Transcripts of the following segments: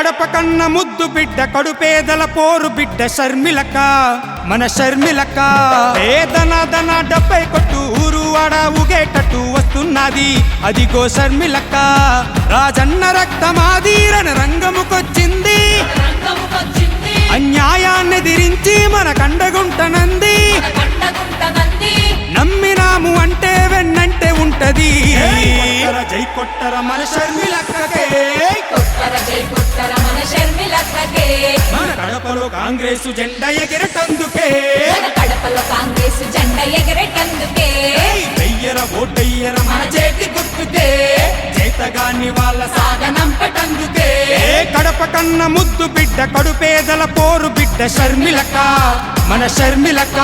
కడప కన్న ముద్దు బిడ్డ కడుపేదల పోరు బిడ్డ షర్మిలక మన షర్మిలక. ఏదన దన డబ్బై కొట్టు ఊరు వాడ ఊగేటట్టు వస్తున్నది అదిగో షర్మిలక. రాజన్న రక్తమాదీరన రంగముకొచ్చింది రంగముకొచ్చింది అన్యాయాన్ని ఎదిరించి మన కండగుంటనంది నమ్మినాము అంటే వెన్నంటే ఉంటది. జై కొట్టర మన షర్మిలక్కకే మన కడపలో కాంగ్రెస్ జెండా ఎగిరటందుకే. కడపలో కాంగ్రెస్ జెండా ఎగరేటందుకే. వెయ్యర ఓటయ్యర మన చేతి గుర్తుకే. చేతగాని వాళ్ళ సాగనంపటందుకే కడప కన్న ముద్దు బిడ్డ కడుపేదల పోరు బిడ్డ షర్మిలక. మన షర్మిలక.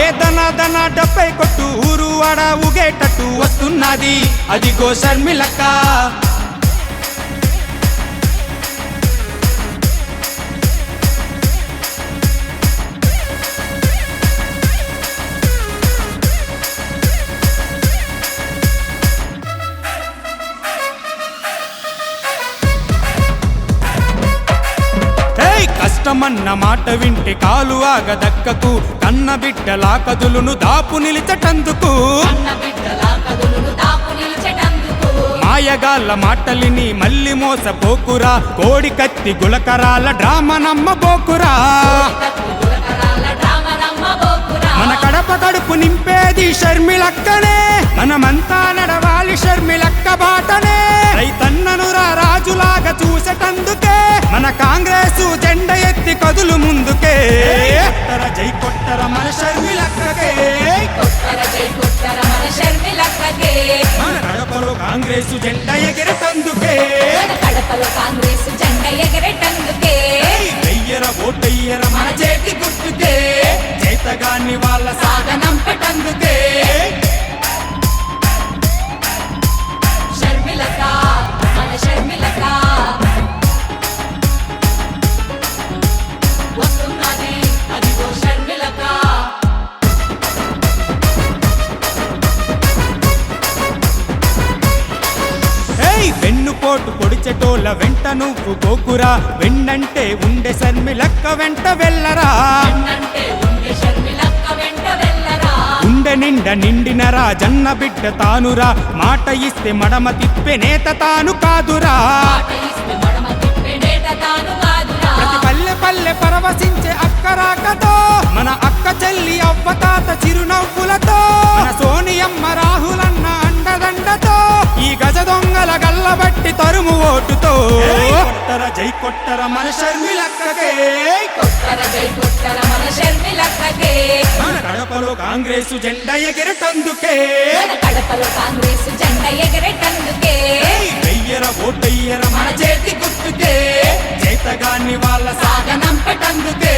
ఏదన దన డబ్బై కొట్టు ఊరు వాడ ఊగేటట్టు వస్తున్నది. అదిగో షర్మిలక. కష్టమన్న మాట వింటే కాలు ఆగ దక్కకు కన్న బిడ్డలా కదులును దాపు నిలిచటందుకు. మాయగాళ్ళ మాటలిని మళ్ళీ మోసపోకురా. కోడి కత్తి గులకరాల డ్రామా నమ్మబోకురా. మన కడప కడుపు నింపేది షర్మిలక్కనే. కాంగ్రెస్ జెండ ఎగిరటందుకే వెన్నుపోటు పొడిచెటోళ్ళ వెంట నువ్వు పోకురా. వెన్నంటే ఉండే శర్మిలక్క వెంట వెళ్ళరా. ఉండే నిండ నిండిన రాజన్న బిడ్డ తానురా. మాట ఇస్తే మడమ తిప్పే నేత తాను కాదురా. ఆట ఇస్తే మడమ తిప్పే నేత తాను కాదురా. ప్రతి పల్లె పల్లె పరవశించే అక్కరాకతో మన కొట్టర జై కొట్టర మన షర్మిలక్కకే కొట్టర జై కొట్టర మన షర్మిలక్కకే మన కడపలో కాంగ్రెస్ జెండా ఎగిరటందుకే. కడపలో కాంగ్రెస్ జెండా ఎగరేటందుకే వెయ్యర ఓటయ్యర మన చేతి గుర్తుకే. చేతగాని వాళ్ళ సాగనంపటందుకే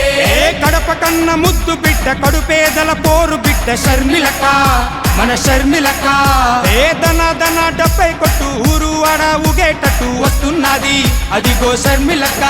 కడప కన్న ముద్దు బిడ్డ కడుపేదల పోరు బిడ్డ షర్మిలక మన షర్మిలక ఏ దన దన డబ్బై కొట్టు ఊరు వాడ ఊగేటట్టు వస్తున్నది. అదిగో షర్మిలక